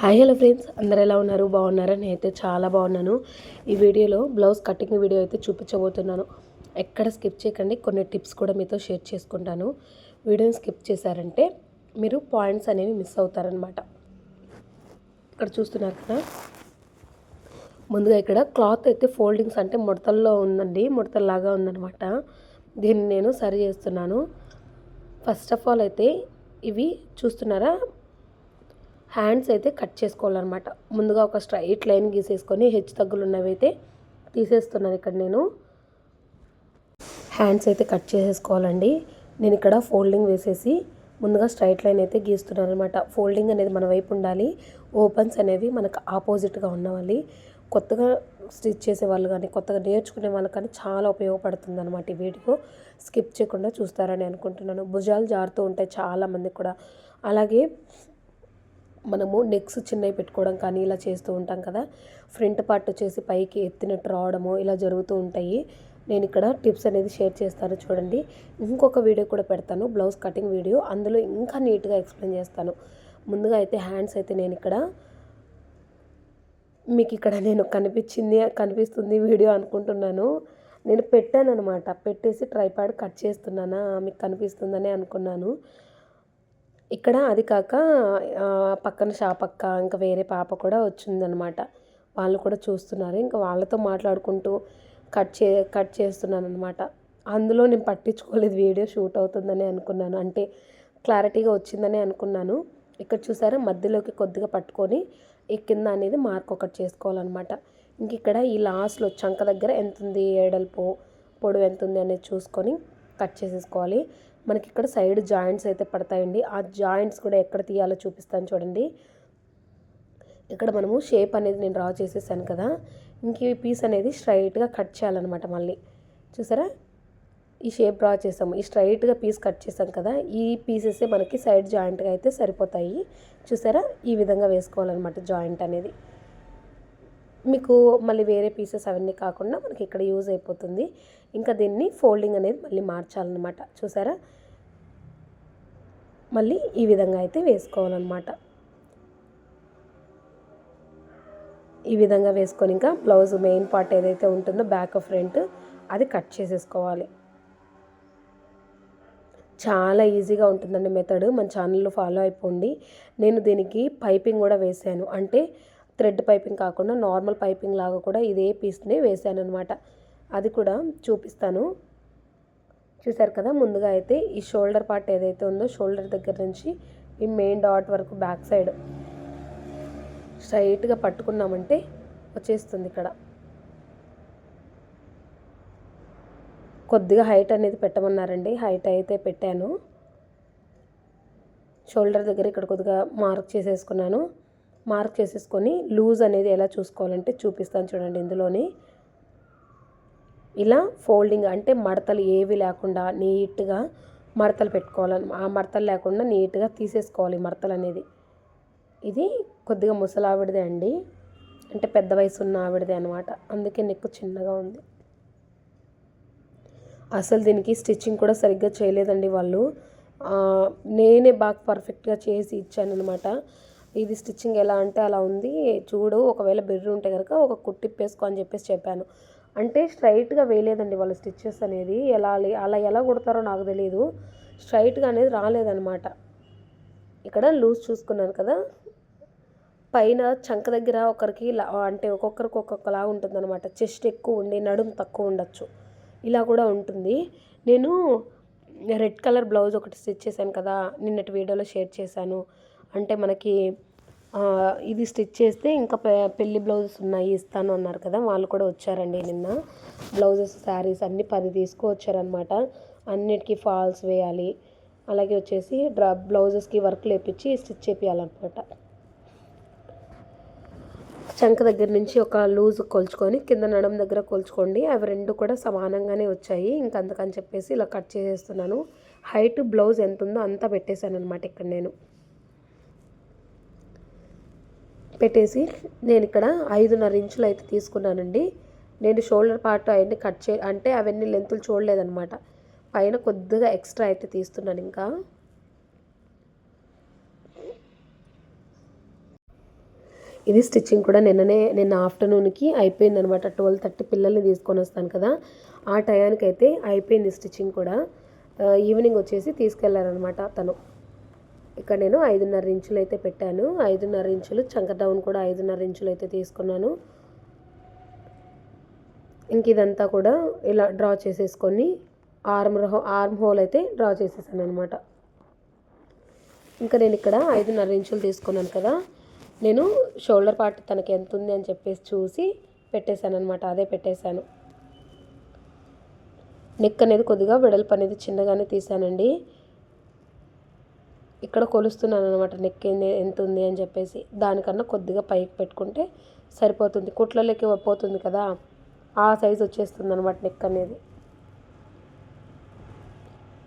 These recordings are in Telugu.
Hi hello friends. అందరు ఎలా ఉన్నారు? బాగున్నారా? నేనైతే చాలా బాగున్నాను. ఈ వీడియోలో బ్లౌజ్ కటింగ్ వీడియో అయితే చూపించబోతున్నాను. ఎక్కడ స్కిప్ చేయకండి. కొన్ని టిప్స్ కూడా మీతో షేర్ చేసుకుంటాను. వీడియోని స్కిప్ చేశారంటే మీరు పాయింట్స్ అనేవి మిస్ అవుతారనమాట ఇక్కడ చూస్తున్నారు కదా. ముందుగా ఇక్కడ క్లాత్ అయితే ఫోల్డింగ్స్ అంటే ముడతల్లో ఉందండి. ముడతల్లాగా ఉందనమాట దీన్ని నేను సరి చేస్తున్నాను. ఫస్ట్ ఆఫ్ ఆల్ అయితే ఇవి చూస్తున్నారా? హ్యాండ్స్ అయితే కట్ చేసుకోవాలన్నమాట. ముందుగా ఒక స్ట్రైట్ లైన్ గీసేసుకొని హెచ్చు తగ్గులు ఉన్నవి అయితే తీసేస్తున్నాను ఇక్కడ నేను. హ్యాండ్స్ అయితే కట్ చేసేసుకోవాలండి. నేను ఇక్కడ ఫోల్డింగ్ వేసేసి ముందుగా స్ట్రైట్ లైన్ అయితే గీస్తున్నాను అనమాట ఫోల్డింగ్ అనేది మన వైపు ఉండాలి. ఓపెన్స్ అనేవి మనకు ఆపోజిట్గా ఉన్నవాలి. కొత్తగా స్టిచ్ చేసే వాళ్ళు కానీ కొత్తగా నేర్చుకునే వాళ్ళు కానీ చాలా ఉపయోగపడుతుంది అనమాట ఈ వీడియో. స్కిప్ చేయకుండా చూస్తారని అనుకుంటున్నాను. భుజాలు జారుతూ ఉంటాయి చాలామంది కూడా. అలాగే మనము నెక్స్ చిన్నవి పెట్టుకోవడం కానీ ఇలా చేస్తూ ఉంటాం కదా. ఫ్రంట్ పార్ట్ వచ్చేసి పైకి ఎత్తినట్టు రావడము ఇలా జరుగుతూ ఉంటాయి. నేను ఇక్కడ టిప్స్ అనేది షేర్ చేస్తాను చూడండి. ఇంకొక వీడియో కూడా పెడతాను బ్లౌజ్ కటింగ్ వీడియో అందులో ఇంకా నీట్గా ఎక్స్ప్లెయిన్ చేస్తాను. ముందుగా అయితే హ్యాండ్స్ అయితే నేను ఇక్కడ మీకు ఇక్కడ నేను కనిపించింది కనిపిస్తుంది వీడియో అనుకుంటున్నాను. నేను పెట్టాను అనమాట పెట్టేసి ట్రైపాడ్ కట్ చేస్తున్నానా మీకు కనిపిస్తుందని అనుకున్నాను. ఇక్కడ అది కాక పక్కన షాపక్క ఇంకా వేరే పాప కూడా వచ్చిందనమాట. వాళ్ళు కూడా చూస్తున్నారు. ఇంకా వాళ్ళతో మాట్లాడుకుంటూ కట్ చే కట్ చేస్తున్నాను అనమాట అందులో నేను పట్టించుకోలేదు వీడియో షూట్ అవుతుందని అనుకున్నాను. అంటే క్లారిటీగా వచ్చిందని అనుకున్నాను. ఇక్కడ చూసారా? మధ్యలోకి కొద్దిగా పట్టుకొని ఈ కింద అనేది మార్క్ ఒకటి చేసుకోవాలన్నమాట ఇంక ఇక్కడ ఈ లాస్ట్లో చంక దగ్గర ఎంత ఉంది ఏడల్పు పొడవు ఎంత ఉంది అనేది చూసుకొని కట్ చేసేసుకోవాలి. మనకి ఇక్కడ సైడ్ జాయింట్స్ అయితే పడతాయండి. ఆ జాయింట్స్ కూడా ఎక్కడ తీయాలో చూపిస్తాను చూడండి. ఇక్కడ మనము షేప్ అనేది నేను డ్రా చేసేసాను కదా. ఇంక ఈ పీస్ అనేది స్ట్రైట్గా కట్ చేయాలన్నమాట మళ్ళీ. చూసారా? ఈ షేప్ డ్రా చేసాము. ఈ స్ట్రైట్గా పీస్ కట్ చేసాం కదా. ఈ పీసెస్ మనకి సైడ్ జాయింట్గా అయితే సరిపోతాయి. చూసారా? ఈ విధంగా వేసుకోవాలన్నమాట జాయింట్ అనేది. మీకు మళ్ళీ వేరే పీసెస్ అవన్నీ కాకుండా మనకి ఇక్కడ యూజ్ అయిపోతుంది. ఇంకా దీన్ని ఫోల్డింగ్ అనేది మళ్ళీ మార్చాలన్నమాట. చూసారా? మళ్ళీ ఈ విధంగా అయితే వేసుకోవాలన్నమాట. ఈ విధంగా వేసుకొని ఇంకా బ్లౌజ్ మెయిన్ పార్ట్ ఏదైతే ఉంటుందో బ్యాక్ ఫ్రంట్ అది కట్ చేసేసుకోవాలి. చాలా ఈజీగా ఉంటుందండి మెథడ్. మన ఛానల్లో ఫాలో అయిపోండి. నేను దీనికి పైపింగ్ కూడా వేసాను. అంటే థ్రెడ్ పైపింగ్ కాకుండా నార్మల్ పైపింగ్ లాగా కూడా ఇదే పీస్ని వేసాను అనమాట అది కూడా చూపిస్తాను. చూసారు కదా ముందుగా అయితే ఈ షోల్డర్ పార్ట్ ఏదైతే ఉందో షోల్డర్ దగ్గర నుంచి ఈ మెయిన్ డాట్ వరకు బ్యాక్ సైడ్ స్ట్రైట్గా పట్టుకున్నామంటే వచ్చేస్తుంది ఇక్కడ. కొద్దిగా హైట్ అనేది పెట్టమన్నారండి. హైట్ అయితే పెట్టాను. షోల్డర్ దగ్గర ఇక్కడ కొద్దిగా మార్క్ చేసేసుకున్నాను. మార్క్ చేసేసుకొని లూజ్ అనేది ఎలా చూసుకోవాలంటే చూపిస్తాను చూడండి ఇందులోని. ఇలా ఫోల్డింగ్ అంటే మడతలు ఏవి లేకుండా నీట్గా మడతలు పెట్టుకోవాలని ఆ మడతలు లేకుండా నీట్గా తీసేసుకోవాలి మడతలు అనేది. ఇది కొద్దిగా ముసలావిడదే అండి. అంటే పెద్ద వయసు ఉన్న ఆవిడదే అనమాట అందుకే నెక్కు చిన్నగా ఉంది. అసలు దీనికి స్టిచ్చింగ్ కూడా సరిగ్గా చేయలేదండి వాళ్ళు. నేనే బాగా పర్ఫెక్ట్గా చేసి ఇచ్చాను అనమాట ఇది స్టిచ్చింగ్ ఎలా అంటే అలా ఉంది. చూడు ఒకవేళ బెర్రీ ఉంటే కనుక ఒక కుట్టిప్పేసుకో అని చెప్పేసి చెప్పాను. అంటే స్ట్రైట్గా వేయలేదండి వాళ్ళ స్టిచ్చెస్ అనేది. ఎలా అలా ఎలా కుడతారో నాకు తెలియదు స్ట్రైట్గా అనేది రాలేదనమాట ఇక్కడ లూజ్ చూసుకున్నాను కదా. పైన చంక దగ్గర ఒకరికి అంటే ఒక్కొక్కరికి ఒక్కొక్కలాగా ఉంటుందన్నమాట. చెస్ట్ ఎక్కువ ఉండి నడుము తక్కువ ఉండొచ్చు. ఇలా కూడా ఉంటుంది. నేను రెడ్ కలర్ బ్లౌజ్ ఒకటి స్టిచ్ చేశాను కదా. నిన్నటి వీడియోలో షేర్ చేశాను. అంటే మనకి ఇది స్టిచ్ చేస్తే ఇంకా పెళ్ళి బ్లౌజెస్ ఉన్నాయి ఇస్తాను అన్నారు కదా వాళ్ళు కూడా వచ్చారండి నిన్న. బ్లౌజెస్ శారీస్ అన్నీ పది తీసుకువచ్చారనమాట అన్నిటికీ ఫాల్స్ వేయాలి. అలాగే వచ్చేసి డ్రా బ్లౌజెస్కి వర్క్ లేపించి స్టిచ్ చేపించాలన్నమాట చంక దగ్గర నుంచి ఒక లూజ్ కొలుచుకొని కింద నడం దగ్గర కొలుచుకోండి. అవి రెండు కూడా సమానంగానే వచ్చాయి. ఇంకా అందుకని చెప్పేసి ఇలా కట్ చేసేస్తున్నాను. హైట్ బ్లౌజ్ ఎంత ఉందో అంతా పెట్టేశాను అనమాట ఇక్కడ నేను. పెట్టేసి నేను ఇక్కడ ఐదున్నర ఇంచులు అయితే తీసుకున్నానండి. నేను షోల్డర్ పార్ట్ అవన్నీ కట్ చే అంటే అవన్నీ లెంతులు చూడలేదనమాట పైన కొద్దిగా ఎక్స్ట్రా అయితే తీస్తున్నాను ఇంకా. ఇది స్టిచ్చింగ్ కూడా నిన్ననే నిన్న ఆఫ్టర్నూన్కి అయిపోయింది అనమాట ట్వెల్వ్ థర్టీ పిల్లల్ని తీసుకొని వస్తాను కదా. ఆ టయానికి అయితే అయిపోయింది స్టిచ్చింగ్ కూడా. ఈవినింగ్ వచ్చేసి తీసుకెళ్ళారనమాట తను. ఇక్కడ నేను ఐదున్నర ఇంచులు అయితే పెట్టాను. ఐదున్నర ఇంచులు చంక డౌన్ కూడా ఐదున్నర ఇంచులు అయితే తీసుకున్నాను. ఇంక ఇదంతా కూడా ఇలా డ్రా చేసేసుకొని ఆర్మ్ ఆర్మ్ హోల్ అయితే డ్రా చేసేసాను అనమాట ఇంకా నేను ఇక్కడ ఐదున్నర ఇంచులు తీసుకున్నాను కదా. నేను షోల్డర్ పార్ట్ తనకి ఎంత ఉంది అని చెప్పేసి చూసి పెట్టేశాను అనమాట అదే పెట్టేశాను. నెక్ అనేది కొద్దిగా వెడల్పు అనేది చిన్నగానే తీసానండి ఇక్కడ కొలుస్తున్నాను అనమాట నెక్ ఎంత ఉంది అని చెప్పేసి. దానికన్నా కొద్దిగా పైకి పెట్టుకుంటే సరిపోతుంది. కుట్లలోకి పోతుంది కదా ఆ సైజ్ వచ్చేస్తుంది అనమాట నెక్ అనేది.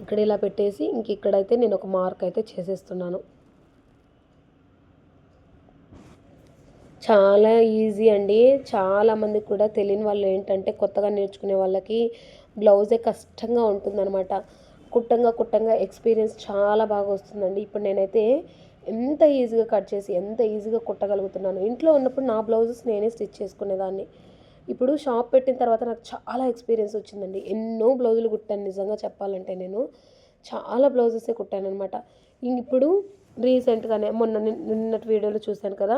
ఇక్కడ ఇలా పెట్టేసి ఇంక ఇక్కడైతే నేను ఒక మార్క్ అయితే చేసేస్తున్నాను. చాలా ఈజీ అండి. చాలామంది కూడా తెలియని వాళ్ళు ఏంటంటే కొత్తగా నేర్చుకునే వాళ్ళకి బ్లౌజే కష్టంగా ఉంటుందన్నమాట. కుట్టంగా కుట్టంగా ఎక్స్పీరియన్స్ చాలా బాగా వస్తుందండి. ఇప్పుడు నేనైతే ఎంత ఈజీగా కట్ చేసి ఎంత ఈజీగా కుట్టగలుగుతున్నాను. ఇంట్లో ఉన్నప్పుడు నా బ్లౌజెస్ నేనే స్టిచ్ చేసుకునేదాన్ని. ఇప్పుడు షాప్ పెట్టిన తర్వాత నాకు చాలా ఎక్స్పీరియన్స్ వచ్చిందండి. ఎన్నో బ్లౌజులు కుట్టాను నిజంగా చెప్పాలంటే నేను. చాలా బ్లౌజెసే కుట్టాను అనమాట ఇప్పుడు రీసెంట్గానే మొన్న నిన్నటి వీడియోలో చూశాను కదా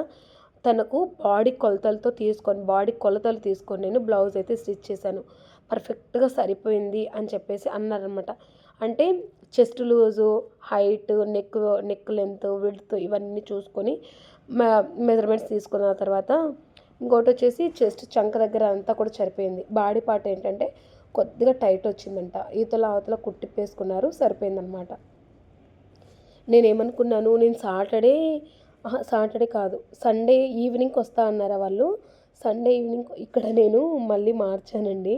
తనకు బాడీ కొలతలతో తీసుకొని బాడీ కొలతలు తీసుకొని నేను బ్లౌజ్ అయితే స్టిచ్ చేశాను. పర్ఫెక్ట్గా సరిపోయింది అని చెప్పేసి అన్నారనమాట అంటే chest loose height neck neck length width ఇవన్నీ చూసుకొని మెజర్మెంట్స్ తీసుకున్న తర్వాత ఇంకోటి వచ్చేసి చెస్ట్ చంక దగ్గర అంతా కూడా సరిపోయింది. బాడీ పార్ట్ ఏంటంటే కొద్దిగా టైట్ వచ్చిందంట. ఈతల అవతల కుట్టిప్పేసుకున్నారు సరిపోయిందనమాట నేను ఏమనుకున్నాను నేను సాటర్డే సాటర్డే కాదు సండే ఈవినింగ్కి వస్తా అన్నారా వాళ్ళు? సండే ఈవినింగ్ ఇక్కడ నేను మళ్ళీ మార్చానండి.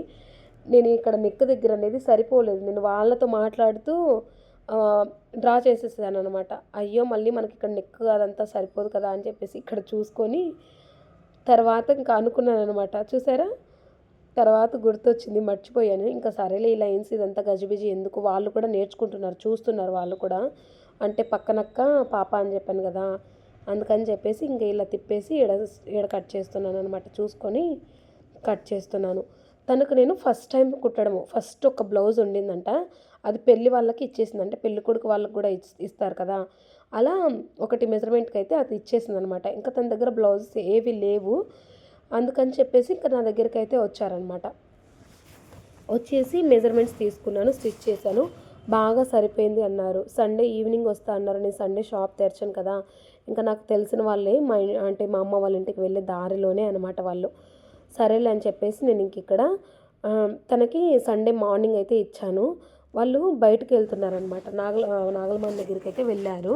నేను ఇక్కడ నెక్ దగ్గర అనేది సరిపోలేదు. నేను వాళ్ళతో మాట్లాడుతూ డ్రా చేసేసాను అనమాట అయ్యో మళ్ళీ మనకి ఇక్కడ నెక్ అదంతా సరిపోదు కదా అని చెప్పేసి ఇక్కడ చూసుకొని తర్వాత ఇంకా అనుకున్నాను అనమాట చూసారా? తర్వాత గుర్తొచ్చింది మర్చిపోయాను. ఇంకా సరేలే ఈ లైన్స్ ఇదంతా గజిబిజి ఎందుకు? వాళ్ళు కూడా నేర్చుకుంటున్నారు చూస్తున్నారు వాళ్ళు కూడా. అంటే పక్కనక్క పాప అని చెప్పాను కదా అందుకని చెప్పేసి ఇంకా ఇలా తిప్పేసి ఈడ ఈడ కట్ చేస్తున్నాను అనమాట చూసుకొని కట్ చేస్తున్నాను. తనకు నేను ఫస్ట్ టైం కుట్టడము. ఫస్ట్ ఒక బ్లౌజ్ ఉండిందంట. అది పెళ్ళి వాళ్ళకి ఇచ్చేసింది అంటే పెళ్ళి కొడుకు వాళ్ళకి కూడా ఇస్తారు కదా. అలా ఒకటి మెజర్మెంట్కి అయితే అది ఇచ్చేసింది అనమాట ఇంకా తన దగ్గర బ్లౌజెస్ ఏవి లేవు. అందుకని చెప్పేసి ఇంకా నా దగ్గరికి అయితే వచ్చారనమాట. వచ్చేసి మెజర్మెంట్స్ తీసుకున్నాను స్టిచ్ చేశాను. బాగా సరిపోయింది అన్నారు. సండే ఈవినింగ్ వస్తా అన్నారు. నేను సండే షాప్ తెరిచాను కదా. ఇంకా నాకు తెలిసిన వాళ్ళే మా అంటే మా అమ్మ వాళ్ళ ఇంటికి వెళ్ళే దారిలోనే అనమాట వాళ్ళు. సరేలే అని చెప్పేసి నేను ఇంక ఇక్కడ తనకి సండే మార్నింగ్ అయితే ఇచ్చాను. వాళ్ళు బయటకు వెళ్తున్నారనమాట నాగల నాగలమాన్ దగ్గరికి అయితే వెళ్ళారు.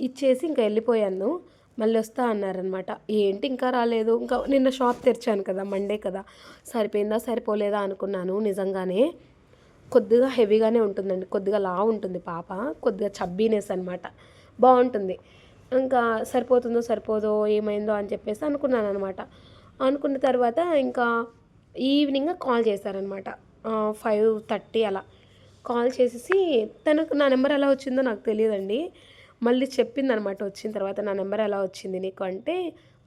ఇచ్చేసి ఇంకా వెళ్ళిపోయాను. మళ్ళీ వస్తా అన్నారనమాట ఏంటి ఇంకా రాలేదు? ఇంకా నిన్న షాప్ తెరిచాను కదా మండే కదా. సరిపోయిందా సరిపోలేదా అనుకున్నాను నిజంగానే. కొద్దిగా హెవీగానే ఉంటుందండి. కొద్దిగా లా ఉంటుంది పాప. కొద్దిగా చబ్బీనెస్ అనమాట బాగుంటుంది. ఇంకా సరిపోతుందో సరిపోదో ఏమైందో అని చెప్పేసి అనుకున్నాను అనమాట అనుకున్న తర్వాత ఇంకా ఈవినింగ్ కాల్ చేశారనమాట. ఫైవ్ థర్టీ అలా. కాల్ చేసేసి తనకు నా నెంబర్ ఎలా వచ్చిందో నాకు తెలియదండి. మళ్ళీ చెప్పింది అనమాట వచ్చిన తర్వాత నా నెంబర్ ఎలా వచ్చింది నీకు అంటే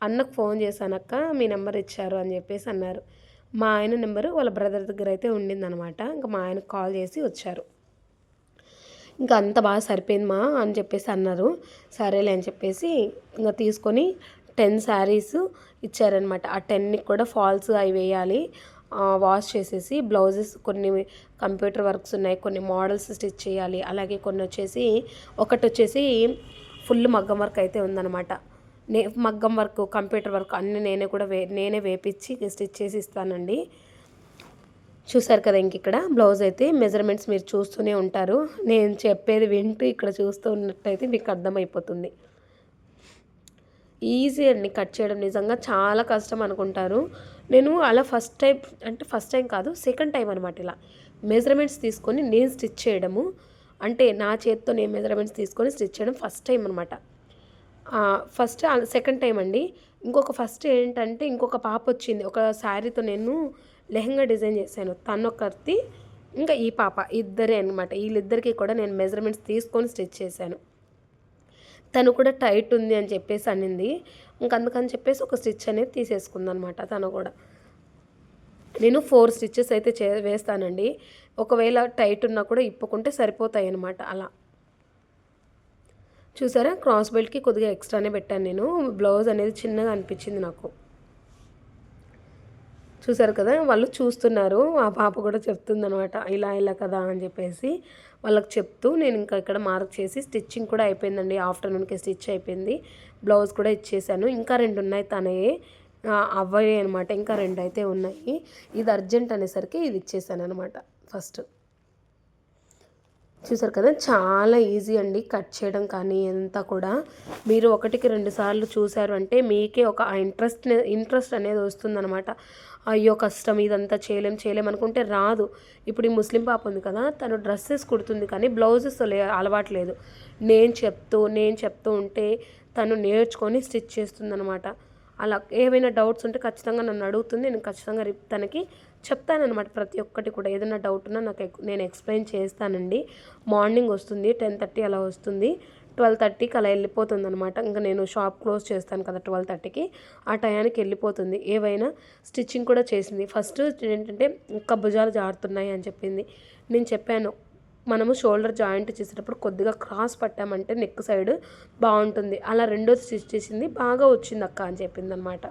అన్నకు ఫోన్ చేశానక్క మీ నెంబర్ ఇచ్చారు అని చెప్పేసి అన్నారు. మా ఆయన నెంబరు వాళ్ళ బ్రదర్ దగ్గర అయితే ఉండిందనమాట. ఇంకా మా ఆయనకు కాల్ చేసి వచ్చారు. ఇంకా అంత బాగా సరిపోయింది మా అని చెప్పేసి అన్నారు. సరేలే అని చెప్పేసి ఇంకా తీసుకొని టెన్ శారీస్ ఇచ్చారనమాట ఆ టెన్ని కూడా ఫాల్స్ అవి వేయాలి. వాష్ చేసేసి బ్లౌజెస్ కొన్ని కంప్యూటర్ వర్క్స్ ఉన్నాయి. కొన్ని మోడల్స్ స్టిచ్ చేయాలి. అలాగే కొన్ని వచ్చేసి ఒకటి వచ్చేసి ఫుల్ మగ్గం వర్క్ అయితే ఉందన్నమాట. నే మగ్గం వర్క్ కంప్యూటర్ వర్క్ అన్నీ నేనే కూడా వే నేనే వేపించి స్టిచ్ చేసి ఇస్తానండి. చూసారు కదా ఇంక ఇక్కడ బ్లౌజ్ అయితే మెజర్మెంట్స్ మీరు చూస్తూనే ఉంటారు. నేను చెప్పేది వింటూ ఇక్కడ చూస్తూ ఉన్నట్టయితే మీకు అర్థమైపోతుంది. ఈజీ అండి కట్ చేయడం. నిజంగా చాలా కష్టం అనుకుంటారు. నేను అలా ఫస్ట్ టైం అంటే ఫస్ట్ టైం కాదు సెకండ్ టైం అనమాట ఇలా. మెజర్మెంట్స్ తీసుకొని నేను స్టిచ్ చేయడము. అంటే నా చేతితో నేను మెజర్మెంట్స్ తీసుకొని స్టిచ్ చేయడం ఫస్ట్ టైం అనమాట ఫస్ట్ సెకండ్ టైం అండి. ఇంకొక ఫస్ట్ ఏంటంటే ఇంకొక పాప వచ్చింది. ఒక శారీతో నేను లెహంగా డిజైన్ చేశాను. తను ఒకరిది ఇంకా ఈ పాప ఇద్దరే అనమాట వీళ్ళిద్దరికీ కూడా నేను మెజర్మెంట్స్ తీసుకొని స్టిచ్ చేశాను. తను కూడా టైట్ ఉంది అని చెప్పేసి అనింది. ఇంక అందుకని చెప్పేసి ఒక స్టిచ్ అనేది తీసేసుకుందనమాట తను కూడా. నేను ఫోర్ స్టిచ్చెస్ అయితే చే వేస్తానండి. ఒకవేళ టైట్ ఉన్నా కూడా ఇప్పుకుంటే సరిపోతాయి అనమాట అలా. చూసారా? క్రాస్ బెల్ట్కి కొద్దిగా ఎక్స్ట్రానే పెట్టాను నేను. బ్లౌజ్ అనేది చిన్నగా అనిపించింది నాకు. చూసారు కదా? వాళ్ళు చూస్తున్నారు. ఆ పాప కూడా చెప్తుందనమాట ఇలా ఇలా కదా అని చెప్పేసి. వాళ్ళకి చెప్తూ నేను ఇంకా ఇక్కడ మార్క్ చేసి స్టిచ్చింగ్ కూడా అయిపోయిందండి. ఆఫ్టర్నూన్కి స్టిచ్ అయిపోయింది. బ్లౌజ్ కూడా ఇచ్చేసాను. ఇంకా రెండు ఉన్నాయి తనే. అవ్వే అనమాట ఇంకా రెండు అయితే ఉన్నాయి. ఇది అర్జెంట్ అనేసరికి ఇది ఇచ్చేసాను అనమాట ఫస్ట్. చూసారు కదా? చాలా ఈజీ అండి కట్ చేయడం కానీ ఎంత కూడా. మీరు ఒకటికి రెండు సార్లు చూశారు అంటే మీకే ఒక ఇంట్రెస్ట్ ఇంట్రెస్ట్ అనేది వస్తుందన్నమాట. అయ్యో కష్టం ఇదంతా చేయలేం చేయలేం అనుకుంటే రాదు. ఇప్పుడు ఈ ముస్లిం పాప ఉంది కదా తను డ్రెస్సెస్ కుడుతుంది కానీ బ్లౌజెస్ లే అలవాట్లేదు నేను చెప్తూ నేను చెప్తూ ఉంటే తను నేర్చుకొని స్టిచ్ చేస్తుందనమాట అలా ఏమైనా డౌట్స్ ఉంటే ఖచ్చితంగా నన్ను అడుగుతుంది నేను ఖచ్చితంగా తనకి చెప్తానమాట ప్రతి ఒక్కటి కూడా. ఏదైనా డౌట్ ఉన్నా నాకు నేను ఎక్స్ప్లెయిన్ చేస్తానండి. మార్నింగ్ వస్తుంది టెన్ థర్టీ అలా వస్తుంది. ట్వెల్వ్ థర్టీకి అలా వెళ్ళిపోతుంది అనమాట ఇంకా నేను షాప్ క్లోజ్ చేస్తాను కదా ట్వెల్వ్ థర్టీకి. ఆ టయానికి వెళ్ళిపోతుంది. ఏవైనా స్టిచ్చింగ్ కూడా చేసింది. ఫస్ట్ ఏంటంటే ఇంకా భుజాలు జారుతున్నాయి అని చెప్పింది. నేను చెప్పాను మనము షోల్డర్ జాయింట్ చేసేటప్పుడు కొద్దిగా క్రాస్ పట్టామంటే నెక్ సైడ్ బాగుంటుంది. అలా రెండోది స్టిచ్ చేసింది. బాగా వచ్చింది అక్క అని చెప్పింది అనమాట